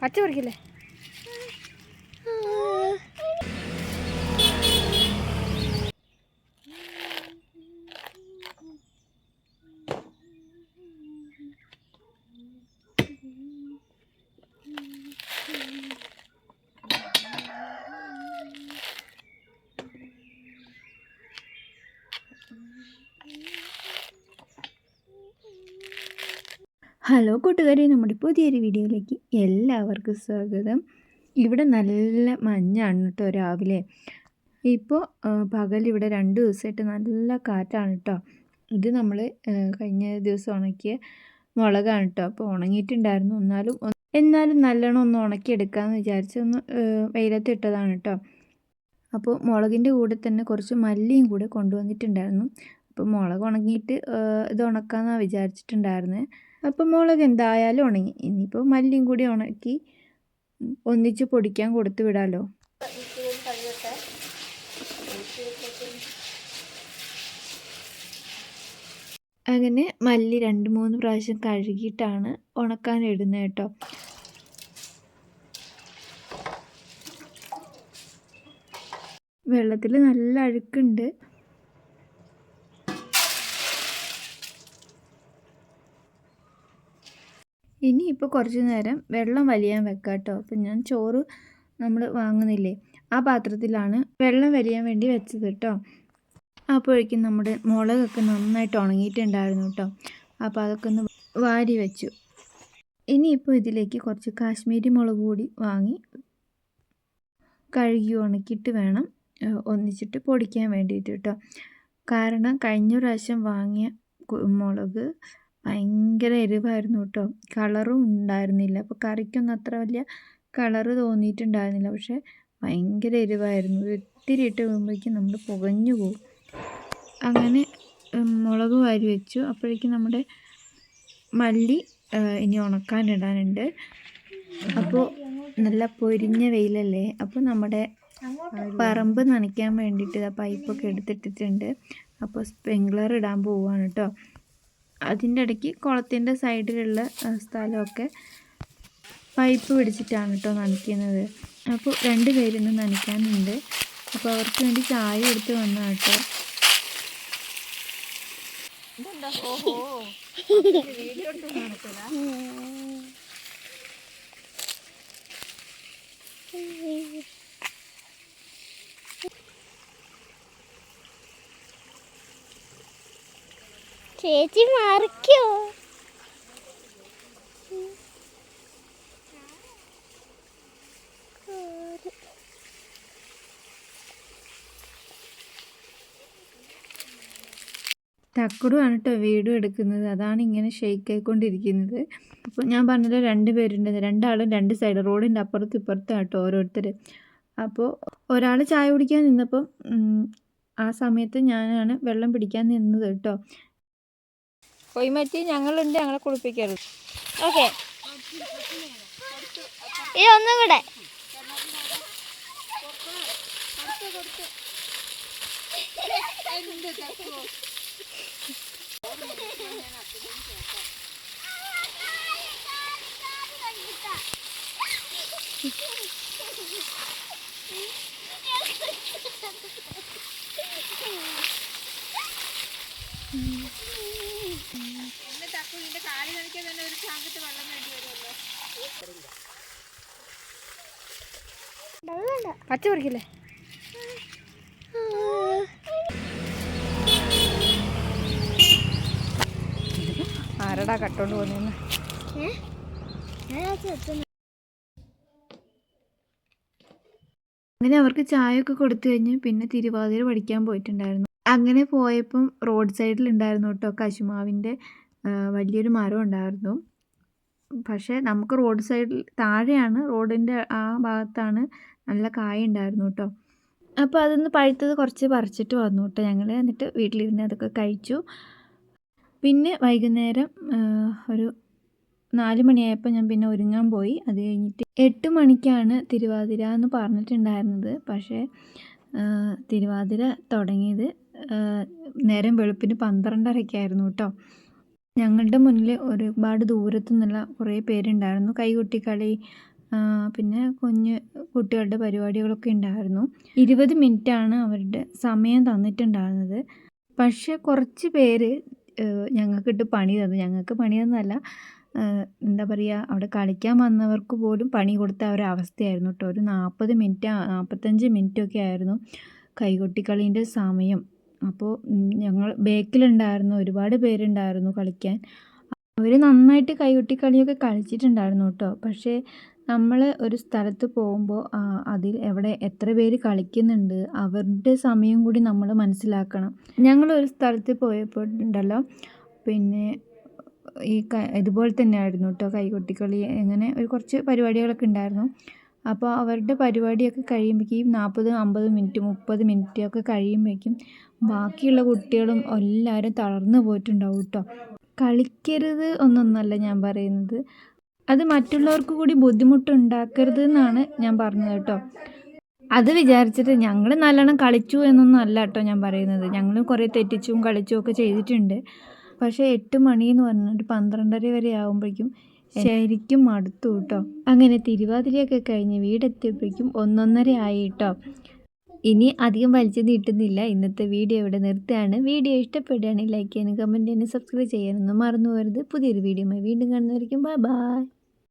പച്ച പറിക്കില്ലേ? ഹലോ കൂട്ടുകാരെ നമ്മുടെ പുതിയൊരു വീഡിയോയിലേക്ക് എല്ലാവർക്കും സ്വാഗതം. ഇവിടെ നല്ല മഞ്ഞാണ് കേട്ടോ രാവിലെ. ഇപ്പോൾ പകൽ ഇവിടെ രണ്ട് ദിവസമായിട്ട് നല്ല കാറ്റാണ് കേട്ടോ. ഇത് നമ്മൾ കഴിഞ്ഞ ദിവസം ഉണക്കിയ മുളകാണ് കേട്ടോ. അപ്പോൾ ഉണങ്ങിയിട്ടുണ്ടായിരുന്നു. എന്നാലും എന്നാലും നല്ലോണം ഒന്ന് ഉണക്കിയെടുക്കാമെന്ന് വിചാരിച്ച് ഒന്ന് വെയിലത്ത് ഇട്ടതാണ് കേട്ടോ. അപ്പോൾ മുളകിന്റെ കൂടെ തന്നെ കുറച്ച് മല്ലിയും കൂടെ കൊണ്ടുവന്നിട്ടുണ്ടായിരുന്നു. അപ്പോൾ മുളക് ഉണങ്ങിയിട്ട് ഇത് ഉണക്കാമെന്നാണ് വിചാരിച്ചിട്ടുണ്ടായിരുന്നത് അപ്പം മുളക് എന്തായാലും ഉണങ്ങി. ഇനിയിപ്പോൾ മല്ലിയും കൂടി ഉണക്കി ഒന്നിച്ച് പൊടിക്കാൻ കൊടുത്തു വിടാമല്ലോ അങ്ങനെ മല്ലി രണ്ട് മൂന്ന് പ്രാവശ്യം കഴുകിയിട്ടാണ് ഉണക്കാൻ ഇടുന്നത് കേട്ടോ. വെള്ളത്തിൽ നല്ല അഴുക്കുണ്ട്. ഇനി ഇപ്പോൾ കുറച്ച് നേരം വെള്ളം വലിയാൻ വെക്കാം കേട്ടോ അപ്പം ഞാൻ ചോറ് നമ്മൾ വാങ്ങുന്നില്ലേ? ആ പാത്രത്തിലാണ് വെള്ളം വലിയാൻ വേണ്ടി വെച്ചത് കേട്ടോ അപ്പോഴേക്കും നമ്മുടെ മുളകൊക്കെ നന്നായിട്ട് ഉണങ്ങിയിട്ടുണ്ടായിരുന്നു കേട്ടോ അപ്പോൾ അതൊക്കെ ഒന്ന് വാരി വെച്ചു. ഇനിയിപ്പോൾ ഇതിലേക്ക് കുറച്ച് കാശ്മീരി മുളക് കൂടി വാങ്ങി കഴുകി ഉണക്കിയിട്ട് വേണം ഒന്നിച്ചിട്ട് പൊടിക്കാൻ വേണ്ടിയിട്ട് കേട്ടോ കാരണം കഴിഞ്ഞ പ്രാവശ്യം വാങ്ങിയ മുളക് ഭയങ്കര എരിവായിരുന്നു കേട്ടോ. കളറും ഉണ്ടായിരുന്നില്ല. അപ്പോൾ കറിക്കൊന്നും അത്ര വലിയ കളറ് തോന്നിയിട്ടുണ്ടായിരുന്നില്ല. പക്ഷേ ഭയങ്കര എരിവായിരുന്നു. ഒത്തിരി ഇട്ട് വീഴുമ്പോഴേക്കും നമ്മൾ പുകഞ്ഞു പോകും അങ്ങനെ മുളക് വാരി വെച്ചു. അപ്പോഴേക്കും നമ്മുടെ മല്ലി ഇനി ഉണക്കാനിടാനുണ്ട് അപ്പോൾ നല്ല പൊരിഞ്ഞ വെയിലല്ലേ? അപ്പോൾ നമ്മുടെ പറമ്പ് നനയ്ക്കാൻ വേണ്ടിയിട്ട് പൈപ്പൊക്കെ എടുത്തിട്ടിട്ടുണ്ട്. അപ്പോൾ സ്പ്രിങ്ക്ലർ ഇടാൻ പോവുകയാണ് കേട്ടോ. അതിന്റെ ഇടയ്ക്ക് കുളത്തിന്റെ സൈഡിലുള്ള സ്ഥലമൊക്കെ പൈപ്പ് പിടിച്ചിട്ടാണ് കേട്ടോ നനയ്ക്കുന്നത്. അപ്പോൾ രണ്ട് പേരിന്ന് നനയ്ക്കാനുണ്ട്. അപ്പോൾ അവർക്ക് വേണ്ടി ചായ എടുത്ത് വന്ന കേട്ടോ ചേച്ചി മറിക്കോ. തക്കുടുമാണ് കേട്ടോ വീഡിയോ എടുക്കുന്നത്. അതാണ് ഇങ്ങനെ ഷെയ്ക്ക് ആയിക്കൊണ്ടിരിക്കുന്നത്. അപ്പോൾ ഞാൻ പറഞ്ഞത് രണ്ട് പേരുണ്ട് രണ്ടാളും രണ്ട് സൈഡ് റോഡിന്റെ അപ്പുറത്തും ഇപ്പുറത്തും കേട്ടോ ഓരോരുത്തർ അപ്പോൾ ഒരാൾ ചായ കുടിക്കാൻ നിന്നപ്പം ആ സമയത്ത് ഞാനാണ് വെള്ളം പിടിക്കാൻ നിന്നത് കേട്ടോ കൊയ്മറ്റി ഞങ്ങളുണ്ട് ഞങ്ങളെ കുളിപ്പിക്കരുത് ഓക്കെ ഇത് ഒന്നും കൂടെ പച്ച പറിക്കില്ലേ? ആരടാ കട്ടോണ്ട് പോന്ന അങ്ങനെ അവർക്ക് ചായയൊക്കെ കൊടുത്തു കഴിഞ്ഞ് പിന്നെ തിരുവാതിര പഠിക്കാൻ പോയിട്ടുണ്ടായിരുന്നു. അങ്ങനെ പോയപ്പം റോഡ് സൈഡിൽ ഉണ്ടായിരുന്നു കേട്ടോ കശുമാവിന്റെ വലിയൊരു മരം ഉണ്ടായിരുന്നു പക്ഷേ നമുക്ക് റോഡ് സൈഡിൽ താഴെയാണ് റോഡിന്റെ ആ ഭാഗത്താണ് നല്ല കായ ഉണ്ടായിരുന്നു കേട്ടോ അപ്പോൾ അതൊന്ന് പഴുത്തത് കുറച്ച് പറിച്ചിട്ട് വന്നു കേട്ടോ ഞങ്ങൾ എന്നിട്ട് വീട്ടിലിരുന്ന് അതൊക്കെ കഴിച്ചു. പിന്നെ വൈകുന്നേരം ഒരു നാല് മണിയായപ്പോൾ ഞാൻ പിന്നെ ഒരുങ്ങാൻ പോയി. അത് കഴിഞ്ഞിട്ട് എട്ട് മണിക്കാണ് തിരുവാതിര എന്ന് പറഞ്ഞിട്ടുണ്ടായിരുന്നത്. പക്ഷേ തിരുവാതിര തുടങ്ങിയത് നേരം വെളുപ്പിന് പന്ത്രണ്ടരയ്ക്കായിരുന്നു കേട്ടോ ഞങ്ങളുടെ മുന്നിൽ ഒരുപാട് ദൂരത്തു നിന്നുള്ള കുറേ പേരുണ്ടായിരുന്നു. കൈകൊട്ടിക്കളി പിന്നെ കുഞ്ഞ് കുട്ടികളുടെ പരിപാടികളൊക്കെ ഉണ്ടായിരുന്നു. ഇരുപത് മിനിറ്റാണ് അവരുടെ സമയം തന്നിട്ടുണ്ടായിരുന്നത്. പക്ഷേ കുറച്ച് പേര് ഞങ്ങൾക്കിട്ട് പണി തന്നു. ഞങ്ങൾക്ക് പണി തന്നതല്ല. എന്താ പറയുക അവിടെ കളിക്കാൻ വന്നവർക്ക് പോലും പണി കൊടുത്ത ഒരു അവസ്ഥയായിരുന്നു കേട്ടോ. ഒരു നാൽപ്പത് മിനിറ്റ് നാൽപ്പത്തഞ്ച് മിനിറ്റൊക്കെ ആയിരുന്നു കൈകൊട്ടിക്കളീന്റെ സമയം. അപ്പോൾ ഞങ്ങൾ ബേക്കിലുണ്ടായിരുന്നു ഒരുപാട് പേരുണ്ടായിരുന്നു കളിക്കാൻ. അവർ നന്നായിട്ട് കൈകൊട്ടിക്കളിയൊക്കെ കളിച്ചിട്ടുണ്ടായിരുന്നു കേട്ടോ. പക്ഷേ നമ്മൾ ഒരു സ്ഥലത്ത് പോകുമ്പോൾ അതിൽ എവിടെ എത്ര പേര് കളിക്കുന്നുണ്ട് അവരുടെ സമയം കൂടി നമ്മൾ മനസ്സിലാക്കണം. ഞങ്ങൾ ഒരു സ്ഥലത്ത് പോയപ്പോൾ ഉണ്ടല്ലോ പിന്നെ ഈ ഇതുപോലെ തന്നെ ആയിരുന്നു കേട്ടോ കൈകൊട്ടിക്കളി അങ്ങനെ ഒരു കുറച്ച് പരിപാടികളൊക്കെ ഉണ്ടായിരുന്നു. അപ്പോൾ അവരുടെ പരിപാടിയൊക്കെ കഴിയുമ്പോഴേക്കും നാൽപ്പത് അമ്പത് മിനിറ്റ് മുപ്പത് മിനിറ്റ് ഒക്കെ കഴിയുമ്പോഴേക്കും ബാക്കിയുള്ള കുട്ടികളും എല്ലാവരും തളർന്നു പോയിട്ടുണ്ടാവും കേട്ടോ. കളിക്കരുത് എന്നൊന്നല്ല ഞാൻ പറയുന്നത്. അത് മറ്റുള്ളവർക്ക് കൂടി ബുദ്ധിമുട്ടുണ്ടാക്കരുത് എന്നാണ് ഞാൻ പറഞ്ഞത് കേട്ടോ. അത് വിചാരിച്ചിട്ട് ഞങ്ങൾ നല്ലോണം കളിച്ചു എന്നൊന്നും അല്ല കേട്ടോ ഞാൻ പറയുന്നത്. ഞങ്ങൾ കുറേ തെറ്റിച്ചും കളിച്ചും ഒക്കെ ചെയ്തിട്ടുണ്ട്. പക്ഷേ എട്ട് മണി എന്ന് പറഞ്ഞിട്ട് പന്ത്രണ്ടര വരെ ആകുമ്പോഴേക്കും ശരിക്കും മടുത്തു കേട്ടോ അങ്ങനെ തിരുവാതിരയൊക്കെ കഴിഞ്ഞ് വീടെത്തിയപ്പോഴേക്കും ഒന്നൊന്നര ആയി കേട്ടോ ഇനി അധികം വലിച്ചു നീട്ടുന്നില്ല ഇന്നത്തെ വീഡിയോ ഇവിടെ നിർത്തുകയാണ്. വീഡിയോ ഇഷ്ടപ്പെടുകയാണെങ്കിൽ ലൈക്ക് ചെയ്യാനും കമന്റ് ചെയ്യാനും സബ്സ്ക്രൈബ് ചെയ്യാനൊന്നും മറന്നു പോകരുത്. പുതിയൊരു വീഡിയോയുമായി വീണ്ടും കാണുന്നവരിക്കും ബൈ ബൈ